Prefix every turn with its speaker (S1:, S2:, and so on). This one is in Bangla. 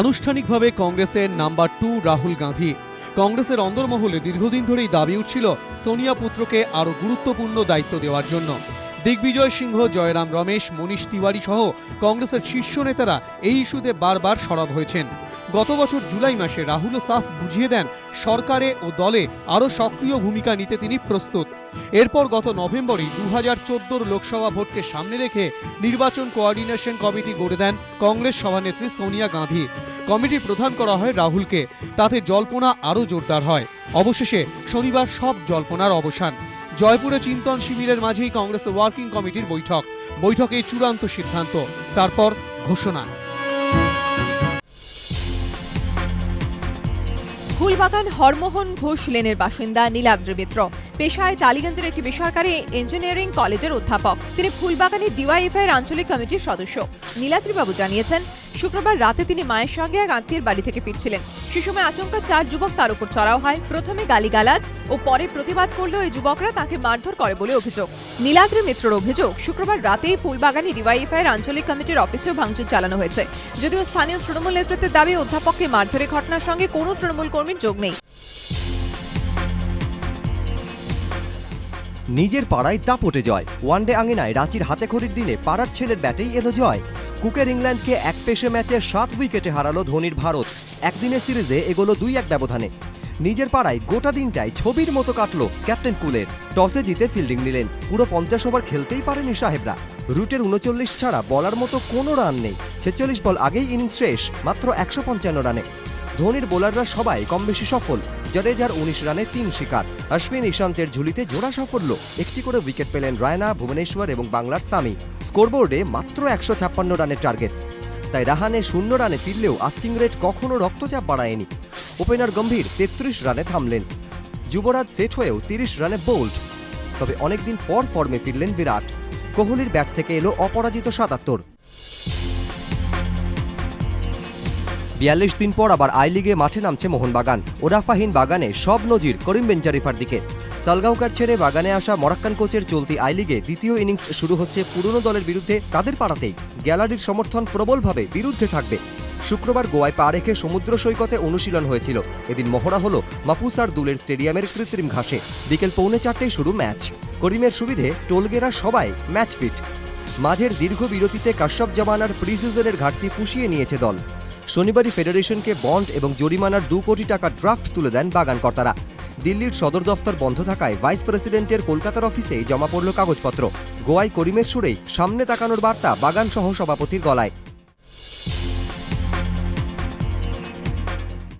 S1: আনুষ্ঠানিকভাবে কংগ্রেসের নাম্বার টু রাহুল গান্ধী। কংগ্রেসের অন্দরমহলে দীর্ঘদিন ধরেই দাবি উঠছিল সোনিয়া পুত্রকে আরও গুরুত্বপূর্ণ দায়িত্ব দেওয়ার জন্য। দিগ্বিজয় সিংহ, জয়রাম রমেশ, মনীষ তিওয়ারি সহ কংগ্রেসের শীর্ষ নেতারা এই ইস্যুতে বারবার সরব হয়েছেন। গত বছর জুলাই মাসে রাহুল সাফ বুঝিয়ে দেন সরকারে ও দলে আরও সক্রিয় ভূমিকা নিতে তিনি প্রস্তুত। এরপর গত নভেম্বরেই দু হাজার চোদ্দোর লোকসভা ভোটকে সামনে রেখে নির্বাচন কোঅর্ডিনেশন কমিটি গড়ে দেন কংগ্রেস সভানেত্রী সোনিয়া গান্ধী। কমিটি প্রধান করা হয় রাহুলকে। তাতে জল্পনা আরও জোরদার হয়। অবশেষে শনিবার সব জল্পনার অবসান। জয়পুরে চিন্তন শিবিরের মাঝেই কংগ্রেস ওয়ার্কিং কমিটির বৈঠক। বৈঠকে চূড়ান্ত সিদ্ধান্ত। তারপর ঘোষণা।
S2: ফুলবাগান হরমোহন ঘোষ লেনের বাসিন্দা নীলাদ্রি মিত্র। পেশায় টালিগঞ্জের একটি বেসরকারি ইঞ্জিনিয়ারিং কলেজের অধ্যাপক। তিনি ফুলবাগানের ডিওয়াইএফআই এর আঞ্চলিক কমিটির সদস্য। নীলাদ্রিবাবু জানিয়েছেন, শুক্রবার রাতে তিনি মায়ের সঙ্গে এক আত্মীয়ের বাড়ি থেকে ফিরছিলেন। সে সময় আচমকা চার যুবক তার উপর চড়াও হয়। প্রথমে গালিগালাজ ও পরে প্রতিবাদ করলেও এই যুবকরা তাকে মারধর করে বলে অভিযোগ। নীলাদ্রি মিত্রর অভিযোগ, শুক্রবার রাতেই ফুলবাগানি ডিওয়াইএফআই এর আঞ্চলিক কমিটির অফিসেও ভাঙচুর চালানো হয়েছে। যদিও স্থানীয় তৃণমূল নেতৃত্বের দাবি, অধ্যাপককে মারধরের ঘটনার সঙ্গে কোনো তৃণমূল কর্মীর যোগ নেই।
S3: নিজের পাড়ায় দাপটে জয়। ওয়ানডে আঙিনায় রাঁচির হাতে খড়ির দিনে পাড়ার ছেলের ব্যাটেই এলো জয়। কুকের ইংল্যান্ডকে এক পেশে ম্যাচে সাত উইকেটে হারালো ধোনির ভারত। একদিনের সিরিজে এগোলো দুই এক ব্যবধানে। নিজের পাড়ায় গোটা দিনটাই ছবির মতো কাটলো ক্যাপ্টেন কুলের। টসে জিতে ফিল্ডিং নিলেন। পুরো পঞ্চাশ ওভার খেলতেই পারেনি সাহেবরা। রুটের উনচল্লিশ ছাড়া বলার মতো কোনো রান নেই। ছেচল্লিশ বল আগেই ইনিংস শেষ, মাত্র একশো পঞ্চান্ন রানে। ধোনির বোলাররা সবাই কম বেশি সফল। জাডেজার উনিশ রানে তিন শিকার। অশ্বিন ইশান্তের ঝুলিতে জোড়া সাফল্য। একটি করে উইকেট পেলেন রায়না, ভুবনেশ্বর এবং বাংলার সামি। স্কোরবোর্ডে মাত্র একশো ছাপ্পান্ন রানের টার্গেট। তাই রাহানে শূন্য রানে ফিরলেও আস্কিং রেট কখনো রক্তচাপ বাড়ায়নি। ওপেনার গম্ভীর তেত্রিশ রানে থামলেন। যুবরাজ সেট হয়েও তিরিশ রানে বোল্ড। তবে অনেকদিন পর ফর্মে ফিরলেন বিরাট। কোহলির ব্যাট থেকে এলো অপরাজিত সাতাত্তর। বিয়াল্লিশ দিন পর আবার আই লিগে মাঠে নামছে মোহনবাগান। ওরাফাহীন বাগানে সব নজির করিম বেঞ্জারিফার দিকে। সালগাঁওকার ছেড়ে বাগানে আসা মরাক্কান কোচের চলতি আই লিগে দ্বিতীয় ইনিংস শুরু হচ্ছে পুরনো দলের বিরুদ্ধে তাদের পাড়াতেই। গ্যালারির সমর্থন প্রবলভাবে বিরুদ্ধে থাকবে। শুক্রবার গোয়ায় পা রেখে সমুদ্র সৈকতে অনুশীলন হয়েছিল। এদিন মহড়া হলো মাপুসার দুলের স্টেডিয়ামের কৃত্রিম ঘাসে। বিকেল পৌনে চারটেই শুরু ম্যাচ। করিমের সুবিধে টোলগেরা সবাই ম্যাচ ফিট। মাঝের দীর্ঘ বিরতিতে কাশ্যপ জামানার প্রি সিজনের ঘাটতি পুষিয়ে নিয়েছে দল। শনিবারই ফেডারেশনকে বন্ড এবং জরিমানার দু কোটি টাকা ড্রাফট তুলে দেন বাগানকর্তারা। দিল্লির সদর দফতর বন্ধ থাকায় ভাইস প্রেসিডেন্টের কলকাতার অফিসেই জমা পড়ল কাগজপত্র। গোয়ায় করিমের সুরেই সামনে তাকানোর বার্তা বাগানসহ সভাপতির গলায়।